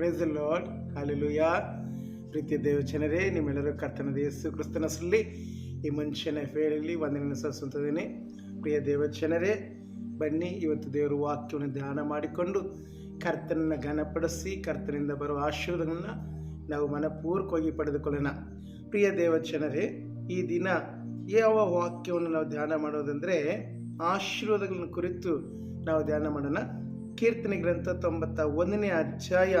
Price lord hallelujah ಪ್ರೀತಿಯ ದೇವಚನರೇ ನಿಮ್ಮೆಲ್ಲರೂ ಕರ್ತನ ಕ್ರಿಸ್ತನ ಸುಲ್ಲಿ ಈ ಮನುಷ್ಯನ ಫೇರಲ್ಲಿ ಒಂದನೇ ಸಲ್ಲಿಸುತ್ತಿದ್ದೇನೆ. ಪ್ರಿಯ ದೇವಚನರೇ ಬನ್ನಿ, ಇವತ್ತು ದೇವರ ವಾಕ್ಯವನ್ನು ಧ್ಯಾನ ಮಾಡಿಕೊಂಡು ಕರ್ತನನ್ನು ಘನಪಡಿಸಿ, ಕರ್ತನಿಂದ ಬರುವ ಆಶೀರ್ವಾದಗಳನ್ನು ನಾವು ಮನಪೂರ್ವಕವಾಗಿ ಪಡೆದುಕೊಳ್ಳೋಣ. ಪ್ರಿಯ ದೇವಚನರೇ ಈ ದಿನ ಯಾವ ವಾಕ್ಯವನ್ನು ನಾವು ಧ್ಯಾನ ಮಾಡೋದಂದರೆ ಆಶೀರ್ವಾದಗಳನ್ನು ಕುರಿತು ನಾವು ಧ್ಯಾನ ಮಾಡೋಣ. ಕೀರ್ತನೆ ಗ್ರಂಥ ತೊಂಬತ್ತ ಒಂದನೇ ಅಧ್ಯಾಯ,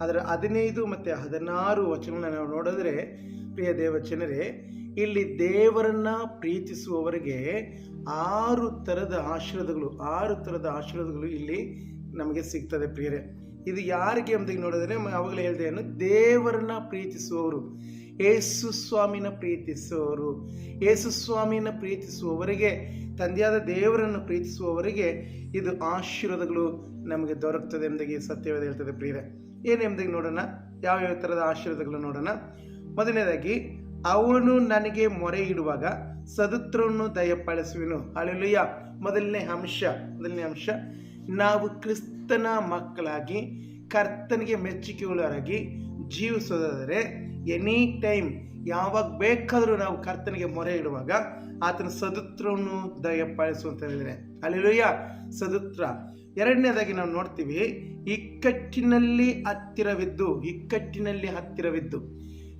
ಅದರ ಹದಿನೈದು ಮತ್ತು ಹದಿನಾರು ವಚನ ನಾವು ನೋಡಿದ್ರೆ, ಪ್ರಿಯ ದೇವಚನರೇ ಇಲ್ಲಿ ದೇವರನ್ನ ಪ್ರೀತಿಸುವವರಿಗೆ ಆರು ಥರದ ಆಶೀರ್ವಾದಗಳು, ಆರು ಥರದ ಆಶೀರ್ವಾದಗಳು ಇಲ್ಲಿ ನಮಗೆ ಸಿಗ್ತದೆ ಪ್ರಿಯರೇ. ಇದು ಯಾರಿಗೆ ಅಂತ ನೋಡಿದ್ರೆ ಅವಾಗಲೇ ಹೇಳಿದೆ ಏನು, ದೇವರನ್ನ ಪ್ರೀತಿಸುವವರು. ಯೇಸು ಸ್ವಾಮಿನ ಪ್ರೀತಿಸುವವರು ಯೇಸು ಸ್ವಾಮಿನ ಪ್ರೀತಿಸುವವರಿಗೆ, ತಂದೆಯಾದ ದೇವರನ್ನು ಪ್ರೀತಿಸುವವರಿಗೆ ಇದು ಆಶೀರ್ವಾದಗಳು ನಮಗೆ ದೊರಕ್ತದೆ ಎಂಬುದಾಗಿ ಸತ್ಯವಾದ ಹೇಳ್ತದೆ ಪ್ರಿಯರೇ. ಏನು ಎಂಬುದಾಗಿ ನೋಡೋಣ? ಯಾವ ಯಾವ ಥರದ ಆಶೀರ್ವಾದಗಳು ನೋಡೋಣ? ಮೊದಲನೇದಾಗಿ, ಅವನು ನನಗೆ ಮೊರೆ ಇಡುವಾಗ ಸದುತ್ರವನ್ನು ದಯಪಾಲಿಸುವೆನು. ಅಲ್ಲೆಲುಯ್ಯ ಮೊದಲನೇ ಅಂಶ ಮೊದಲನೇ ಅಂಶ, ನಾವು ಕ್ರಿಸ್ತನ ಮಕ್ಕಳಾಗಿ, ಕರ್ತನಿಗೆ ಮೆಚ್ಚುಗೆಗಳಾಗಿ ಜೀವಿಸೋದಾದರೆ ಎನಿ ಟೈಮ್ ಯಾವಾಗ ಬೇಕಾದರೂ ನಾವು ಕರ್ತನಿಗೆ ಮೊರೆ ಇಡುವಾಗ ಆತನ ಸದುತ್ರವನ್ನು ದಯ ಪಾಲಿಸುವಂತ ಹೇಳಿದರೆ. ಅಲ್ಲಿರುಯ್ಯ ಸದುತ್ರ. ಎರಡನೇದಾಗಿ ನಾವು ನೋಡ್ತೀವಿ, ಇಕ್ಕಟ್ಟಿನಲ್ಲಿ ಹತ್ತಿರವಿದ್ದು ಇಕ್ಕಟ್ಟಿನಲ್ಲಿ ಹತ್ತಿರವಿದ್ದು.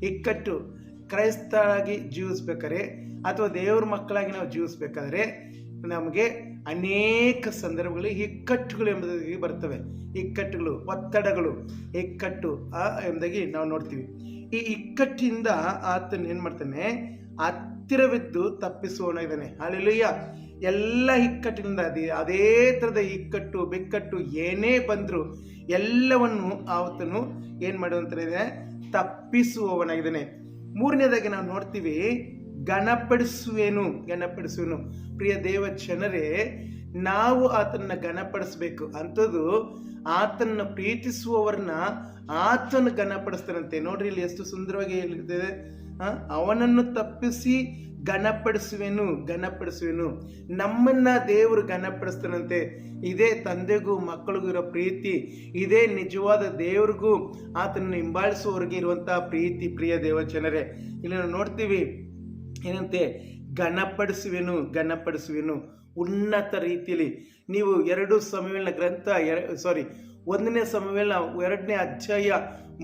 ಇಕ್ಕಟ್ಟು ಕ್ರೈಸ್ತರಾಗಿ ಜೀವಿಸ್ಬೇಕಾದ್ರೆ ಅಥವಾ ದೇವ್ರ ಮಕ್ಕಳಾಗಿ ನಾವು ಜೀವಿಸ್ಬೇಕಾದ್ರೆ ನಮಗೆ ಅನೇಕ ಸಂದರ್ಭಗಳು ಇಕ್ಕಟ್ಟುಗಳು ಎಂಬುದಾಗಿ ಬರ್ತವೆ. ಇಕ್ಕಟ್ಟುಗಳು, ಒತ್ತಡಗಳು. ಇಕ್ಕಟ್ಟು ಎಂಬುದಾಗಿ ನಾವು ನೋಡ್ತೀವಿ. ಈ ಇಕ್ಕಟ್ಟಿಂದ ಆತನ ಏನು ಮಾಡ್ತಾನೆ? ಹತ್ತಿರವಿದ್ದು ತಪ್ಪಿಸೋಣ ಇದ್ದಾನೆ. ಅಲ್ಲೆಲುಯ್ಯ ಎಲ್ಲ ಇಕ್ಕಟ್ಟಿನಿಂದ ಅದೇ ಅದೇ ಥರದ ಇಕ್ಕಟ್ಟು, ಬೆಕ್ಕಟ್ಟು ಏನೇ ಬಂದರೂ ಎಲ್ಲವನ್ನು ಆತನು ಏನು ಮಾಡುವಂತ ತಪ್ಪಿಸುವವನಾಗಿದ್ದಾನೆ ಮೂರನೇದಾಗಿ ನಾವು ನೋಡ್ತೀವಿ ಗಣಪಡಿಸುವೇನು ಗಣಪಡಿಸುವೇನು ಪ್ರಿಯ ದೇವ ಜನರೇ ನಾವು ಆತನ ಗಣಪಡಿಸ್ಬೇಕು ಅಂಥದ್ದು ಆತನ ಪ್ರೀತಿಸುವವರನ್ನ ಆತನ ಘನಪಡಿಸ್ತಾನಂತೆ. ನೋಡ್ರಿ ಇಲ್ಲಿ ಎಷ್ಟು ಸುಂದರವಾಗಿ ಹೇಳಿರ್ತದೆ ಆ, ಅವನನ್ನು ತಪ್ಪಿಸಿ ಘನಪಡಿಸುವೆನು ಘನಪಡಿಸುವೆನು. ನಮ್ಮನ್ನ ದೇವರು ಘನಪಡಿಸ್ತಾನಂತೆ. ಇದೇ ತಂದೆಗೂ ಮಕ್ಕಳಿಗೂ ಇರೋ ಪ್ರೀತಿ ಇದೇ ನಿಜವಾದ ದೇವ್ರಿಗೂ ಆತನನ್ನು ಹಿಂಬಾಲಿಸುವವರಿಗೆ ಇರುವಂತಹ ಪ್ರೀತಿ ಪ್ರಿಯ ದೇವಚನರೇ ಇಲ್ಲಿ ನಾವು ನೋಡ್ತೀವಿ ಏನಂತೆ? ಘನಪಡಿಸುವೆನು ಘನಪಡಿಸುವೆನು. ಉನ್ನತ ರೀತಿಯಲ್ಲಿ. ನೀವು ಎರಡು ಸಮಯವಿನ ಗ್ರಂಥ ಸಾರಿ ಒಂದನೇ ಸಮಯವಿನ ಎರಡನೇ ಅಧ್ಯಾಯ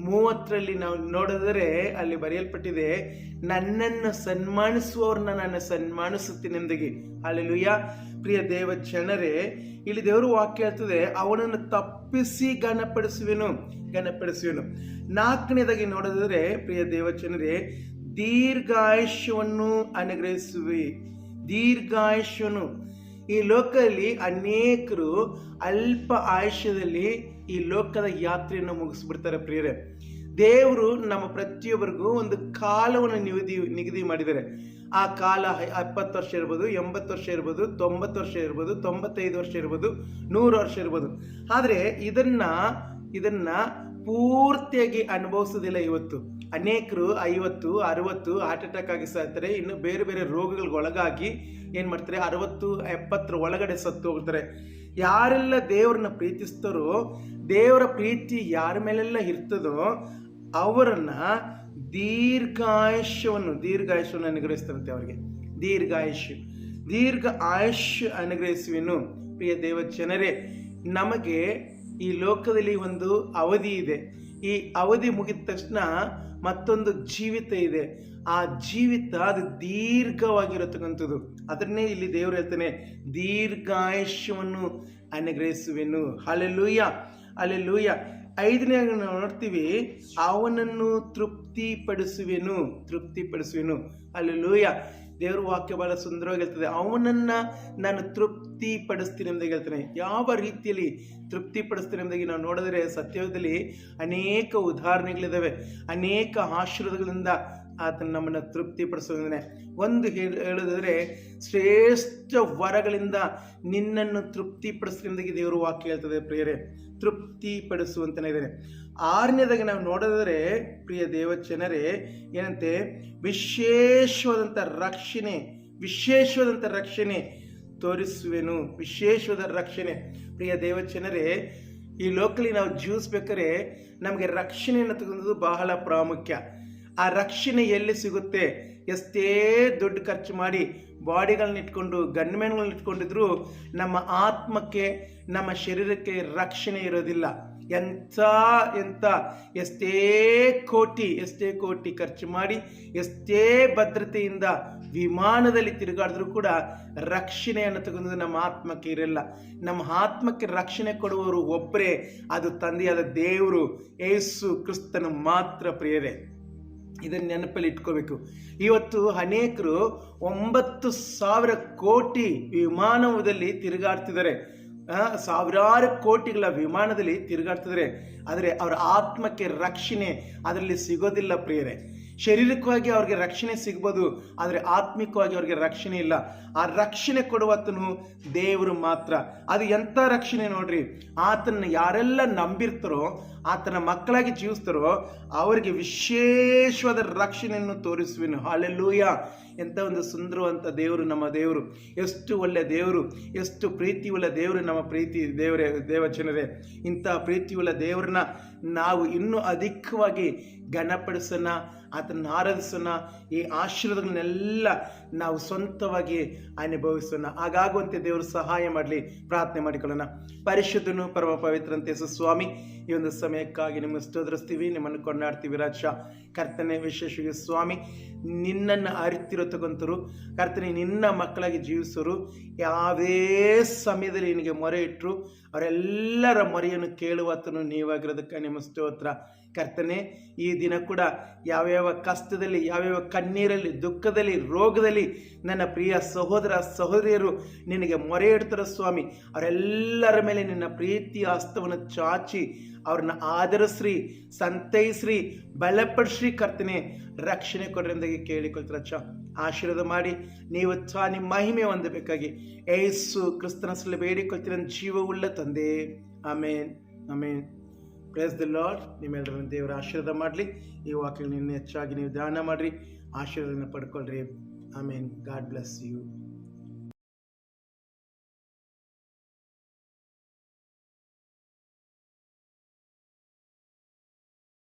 ಮೂವತ್ತರಲ್ಲಿ ನಾವು ನೋಡಿದರೆ ಅಲ್ಲಿ ಬರೆಯಲ್ಪಟ್ಟಿದೆ, ನನ್ನನ್ನು ಸನ್ಮಾನಿಸುವವ್ರನ್ನ ನಾನು ಸನ್ಮಾನಿಸುತ್ತೀನಿ ಎಂದಿಗೆ. ಅಲ್ಲೆಲುಯ್ಯ ಪ್ರಿಯ ದೇವ ಜನರೇ, ಇಲ್ಲಿ ದೇವರು ವಾಕ್ಯ ಹೇಳ್ತದೆ, ಅವನನ್ನು ತಪ್ಪಿಸಿ ಘನಪಡಿಸುವೆನು ಘನಪಡಿಸುವೆನು. ನಾಲ್ಕನೇದಾಗಿ ನೋಡಿದರೆ, ಪ್ರಿಯ ದೇವಚನರೇ ದೀರ್ಘಾಯುಷ್ಯವನ್ನು ಅನುಗ್ರಹಿಸುವೆ ದೀರ್ಘಾಯುಷ್ಯನು ಈ ಲೋಕದಲ್ಲಿ ಅನೇಕರು ಅಲ್ಪ ಆಯುಷ್ಯದಲ್ಲಿ ಈ ಲೋಕದ ಯಾತ್ರೆಯನ್ನು ಮುಗಿಸ್ಬಿಡ್ತಾರೆ ಪ್ರಿಯರೇ. ದೇವರು ನಮ್ಮ ಪ್ರತಿಯೊಬ್ಬರಿಗೂ ಒಂದು ಕಾಲವನ್ನು ನಿಗದಿ ನಿಗದಿ ಮಾಡಿದ್ದಾರೆ. ಆ ಕಾಲ ಎಪ್ಪತ್ತು ವರ್ಷ ಇರ್ಬೋದು, ಎಂಬತ್ತು ವರ್ಷ ಇರ್ಬೋದು, ತೊಂಬತ್ತು ವರ್ಷ ಇರ್ಬೋದು, ತೊಂಬತ್ತೈದು ವರ್ಷ ಇರ್ಬೋದು, ನೂರು ವರ್ಷ ಇರ್ಬೋದು. ಆದರೆ ಇದನ್ನ ಇದನ್ನ ಪೂರ್ತಿಯಾಗಿ ಅನುಭವಿಸೋದಿಲ್ಲ ಇವತ್ತು. ಅನೇಕರು ಐವತ್ತು, ಅರವತ್ತು ಹಾರ್ಟ್ ಅಟ್ಯಾಕ್ ಆಗಿ ಸಾಯ್ತಾರೆ. ಇನ್ನು ಬೇರೆ ಬೇರೆ ರೋಗಗಳಿಗೆ ಒಳಗಾಗಿ ಏನು ಮಾಡ್ತಾರೆ? ಅರವತ್ತು, ಎಪ್ಪತ್ತರ ಒಳಗಡೆ ಸತ್ತು ಹೋಗ್ತಾರೆ. ಯಾರೆಲ್ಲ ದೇವರನ್ನ ಪ್ರೀತಿಸ್ತಾರೋ, ದೇವರ ಪ್ರೀತಿ ಯಾರ ಮೇಲೆಲ್ಲ ಇರ್ತದೋ, ಅವರನ್ನ ದೀರ್ಘಾಯುಷ್ಯವನ್ನು ದೀರ್ಘಾಯುಷ್ಯವನ್ನು ಅನುಗ್ರಹಿಸ್ತಾರಂತೆ ಅವರಿಗೆ. ದೀರ್ಘಾಯುಷ್ಯ. ದೀರ್ಘ ಆಯುಷ್ಯ ಅನುಗ್ರಹಿಸುವೆನು. ಪ್ರಿಯ ದೇವ ಜನರೇ, ನಮಗೆ ಈ ಲೋಕದಲ್ಲಿ ಒಂದು ಅವಧಿ ಇದೆ. ಈ ಅವಧಿ ಮುಗಿದ ತಕ್ಷಣ ಮತ್ತೊಂದು ಜೀವಿತ ಇದೆ. ಆ ಜೀವಿತ ಅದು ದೀರ್ಘವಾಗಿರತಕ್ಕಂಥದ್ದು. ಅದನ್ನೇ ಇಲ್ಲಿ ದೇವರು ಹೇಳ್ತಾನೆ, ದೀರ್ಘಾಯುಷ್ಯವನ್ನು ಅನುಗ್ರಹಿಸುವೆನು. ಅಲೆ ಅಲ್ಲೆಲ್ಲೂಯ್ಯ ಐದನೇ ನೋಡ್ತೀವಿ. ಅವನನ್ನು ತೃಪ್ತಿಪಡಿಸುವೆನು ತೃಪ್ತಿಪಡಿಸುವೆನು. ಲೂಯ ದೇವ್ರ ವಾಕ್ಯ ಬಹಳ ಸುಂದರವಾಗಿ ಹೇಳ್ತದೆ. ಅವನನ್ನ ನಾನು ತೃಪ್ತಿ ಪಡಿಸ್ತೀನಿ ಅಂತ ಹೇಳ್ತಾನೆ. ಯಾವ ರೀತಿಯಲ್ಲಿ ತೃಪ್ತಿ ಪಡಿಸ್ತೀನಿ ನಾವು ನೋಡಿದ್ರೆ ಸತ್ಯದಲ್ಲಿ ಅನೇಕ ಉದಾಹರಣೆಗಳಿದ್ದಾವೆ ಅನೇಕ ಆಶೀರ್ವಾದಗಳಿಂದ ಆತನ ನಮ್ಮನ್ನು ತೃಪ್ತಿಪಡಿಸೋದಾನೆ ಒಂದು ಹೇಳ ಹೇಳೋದಾದ್ರೆ ಶ್ರೇಷ್ಠ ವರಗಳಿಂದ ನಿನ್ನನ್ನು ತೃಪ್ತಿಪಡಿಸ್ತೀನಿ ಎಂಬುದಾಗಿ ದೇವರು ವಾಕ್ಯ ಹೇಳ್ತದೆ ಪ್ರಿಯರೇ. ತೃಪ್ತಿಪಡಿಸುವಂತನೇ ಇದ್ದಾನೆ. ಆರನೇದಾಗಿ ನಾವು ನೋಡಿದರೆ ಪ್ರಿಯ ದೇವಚನರೇ ಏನಂತೆ? ವಿಶೇಷವಾದಂಥ ರಕ್ಷಣೆ ವಿಶೇಷವಾದಂಥ ರಕ್ಷಣೆ ತೋರಿಸುವೆನು, ವಿಶೇಷವಾದ ರಕ್ಷಣೆ. ಪ್ರಿಯ ದೇವಚನರೇ ಈ ಲೋಕಲಿ ನಾವು ಜೀವಿಸ್ಬೇಕಾದ್ರೆ ನಮಗೆ ರಕ್ಷಣೆಯನ್ನು ತಗೊಂಡು ಬಹಳ ಪ್ರಾಮುಖ್ಯ. ಆ ರಕ್ಷಣೆ ಎಲ್ಲಿ ಸಿಗುತ್ತೆ. ಎಷ್ಟೇ ದುಡ್ಡು ಖರ್ಚು ಮಾಡಿ ಬಾಡಿಗಳನ್ನ ಇಟ್ಕೊಂಡು ಗನ್ಮೆನ್ಗಳನ್ನ ಇಟ್ಕೊಂಡಿದ್ರು ನಮ್ಮ ಆತ್ಮಕ್ಕೆ, ನಮ್ಮ ಶರೀರಕ್ಕೆ ರಕ್ಷಣೆ ಇರೋದಿಲ್ಲ. ಎಂಥ ಎಂಥ, ಎಷ್ಟೇ ಕೋಟಿ ಎಷ್ಟೇ ಕೋಟಿ ಖರ್ಚು ಮಾಡಿ, ಎಷ್ಟೇ ಭದ್ರತೆಯಿಂದ ವಿಮಾನದಲ್ಲಿ ತಿರುಗಾಡಿದ್ರು ಕೂಡ ರಕ್ಷಣೆಯನ್ನು ತಗೊಂಡು ನಮ್ಮ ಆತ್ಮಕ್ಕೆ ಇರಲ್ಲ. ನಮ್ಮ ಆತ್ಮಕ್ಕೆ ರಕ್ಷಣೆ ಕೊಡುವವರು ಒಬ್ಬರೇ, ಅದು ತಂದೆಯಾದ ದೇವರು ಏಸು ಕ್ರಿಸ್ತನು ಮಾತ್ರ ಪ್ರಿಯರೇ. ಇದನ್ನು ನೆನಪಲ್ಲಿ ಇಟ್ಕೋಬೇಕು. ಇವತ್ತು ಅನೇಕರು ಒಂಬತ್ತು ಸಾವಿರ ಕೋಟಿ ವಿಮಾನದಲ್ಲಿ ತಿರುಗಾಡ್ತಿದ್ದಾರೆ. ಸಾವಿರಾರು ಕೋಟಿಗಳ ವಿಮಾನದಲ್ಲಿ ತಿರುಗಾಡ್ತಿದ್ದಾರೆ. ಆದರೆ ಅವರ ಆತ್ಮಕ್ಕೆ ರಕ್ಷಣೆ ಅದರಲ್ಲಿ ಸಿಗೋದಿಲ್ಲ ಪ್ರಿಯರೇ. ಶಾರೀರಿಕವಾಗಿ ಅವ್ರಿಗೆ ರಕ್ಷಣೆ ಸಿಗ್ಬೋದು, ಆದರೆ ಆತ್ಮಿಕವಾಗಿ ಅವ್ರಿಗೆ ರಕ್ಷಣೆ ಇಲ್ಲ. ಆ ರಕ್ಷಣೆ ಕೊಡುವತನು ದೇವರು ಮಾತ್ರ. ಅದು ಎಂಥ ರಕ್ಷಣೆ ನೋಡ್ರಿ? ಆತನ ಯಾರೆಲ್ಲ ನಂಬಿರ್ತಾರೋ, ಆತನ ಮಕ್ಕಳಾಗಿ ಜೀವಿಸ್ತಾರೋ, ಅವರಿಗೆ ವಿಶೇಷವಾದ ರಕ್ಷಣೆಯನ್ನು ತೋರಿಸುವೆನು. ಹಾಲೆಲ್ಲೂಯ ಎಂಥ ಒಂದು ಸುಂದರವಂಥ ದೇವರು ನಮ್ಮ ದೇವರು. ಎಷ್ಟು ಒಳ್ಳೆ ದೇವರು. ಎಷ್ಟು ಪ್ರೀತಿಯುಳ್ಳ ದೇವರು ನಮ್ಮ ಪ್ರೀತಿ ದೇವರೇ ದೇವಚನರೇ ಇಂಥ ಪ್ರೀತಿಯುಳ್ಳ ದೇವರನ್ನ ನಾವು ಇನ್ನೂ ಅಧಿಕವಾಗಿ ಘನಪಡಿಸೋಣ ಆತನ ಆರಾಧಿಸೋಣ, ಈ ಆಶೀರ್ವಾದಗಳನ್ನೆಲ್ಲ ನಾವು ಸ್ವಂತವಾಗಿ ಅನುಭವಿಸೋಣ. ಹಾಗಾಗುವಂತೆ ದೇವರು ಸಹಾಯ ಮಾಡಲಿ, ಪ್ರಾರ್ಥನೆ ಮಾಡಿಕೊಳ್ಳೋಣ. ಪರಿಶುದ್ಧನು ಪರಮ ಪವಿತ್ರಂತೆ ಸ್ವಾಮಿ, ಈ ಒಂದು ಸಮಯಕ್ಕಾಗಿ ನಿಮ್ಮ ಸ್ತೋದ್ರಿಸ್ತೀವಿ ನಿಮ್ಮನ್ನು ಕೊಂಡಾಡ್ತೀವಿ ರಾಜ. ಕರ್ತನೆ ವಿಶೇಷವಾಗಿ ಸ್ವಾಮಿ, ನಿನ್ನನ್ನು ಅರಿತಿರೋ ತಗೊಂತರು, ಕರ್ತನೆ ನಿನ್ನ ಮಕ್ಕಳಾಗಿ ಜೀವಿಸೋರು ಯಾವುದೇ ಸಮಯದಲ್ಲಿ ನಿನಗೆ ಮೊರೆ ಇಟ್ಟರು ಅವರೆಲ್ಲರ ಮೊರೆಯನ್ನು ಕೇಳುವತನು ನೀವಾಗಿರೋದಕ್ಕೆ ನಿಮ್ಮ ಸ್ತೋತ್ರ. ಕರ್ತನೆ, ಈ ದಿನ ಕೂಡ ಯಾವ್ಯಾವ ಕಷ್ಟದಲ್ಲಿ, ಯಾವ್ಯಾವ ಕಣ್ಣೀರಲ್ಲಿ, ದುಃಖದಲ್ಲಿ, ರೋಗದಲ್ಲಿ ನನ್ನ ಪ್ರಿಯ ಸಹೋದರ ಸಹೋದರಿಯರು ನಿನಗೆ ಮೊರೆ ಇಡ್ತಾರ ಸ್ವಾಮಿ. ಅವರೆಲ್ಲರ ಮೇಲೆ ನಿನ್ನ ಪ್ರೀತಿಯ ಹಸ್ತವನ್ನು ಚಾಚಿ ಅವ್ರನ್ನ ಆಧರಿಸ್ರಿ ಸಂತೈಸ್ರಿ, ಬಲಪಡಿಸ್ರಿ ಕರ್ತನೆ. ರಕ್ಷಣೆ ಕೊಡ್ರಿಂದಾಗಿ ಕೇಳಿಕೊಳ್ತಾರ ಚ ಆಶೀರ್ವಾದ ಮಾಡಿ ನೀವು ಚ ನಿಮ್ಮ ಮಹಿಮೆ ಹೊಂದಬೇಕಾಗಿ. ಏಸು ಕ್ರಿಸ್ತನ ಸಲ ಬೇಡಿಕೊಳ್ತೀರ ಜೀವವುಳ್ಳ ತಂದೆ. Amen. Amen. Praise the lord ನಿಮ್ಮೆಲ್ಲರನ್ನು ದೇವರ ಆಶೀರ್ವಾದ ಮಾಡಲಿ. ಈ ವಾಕ್ಯಗಳನ್ನು ಹೆಚ್ಚಾಗಿ ನೀವು ಧ್ಯಾನ ಮಾಡಿರಿ. ಆಶೀರ್ವಾದನ ಪಡ್ಕೊಳ್ರಿ. ಆಮೇನ್. God bless you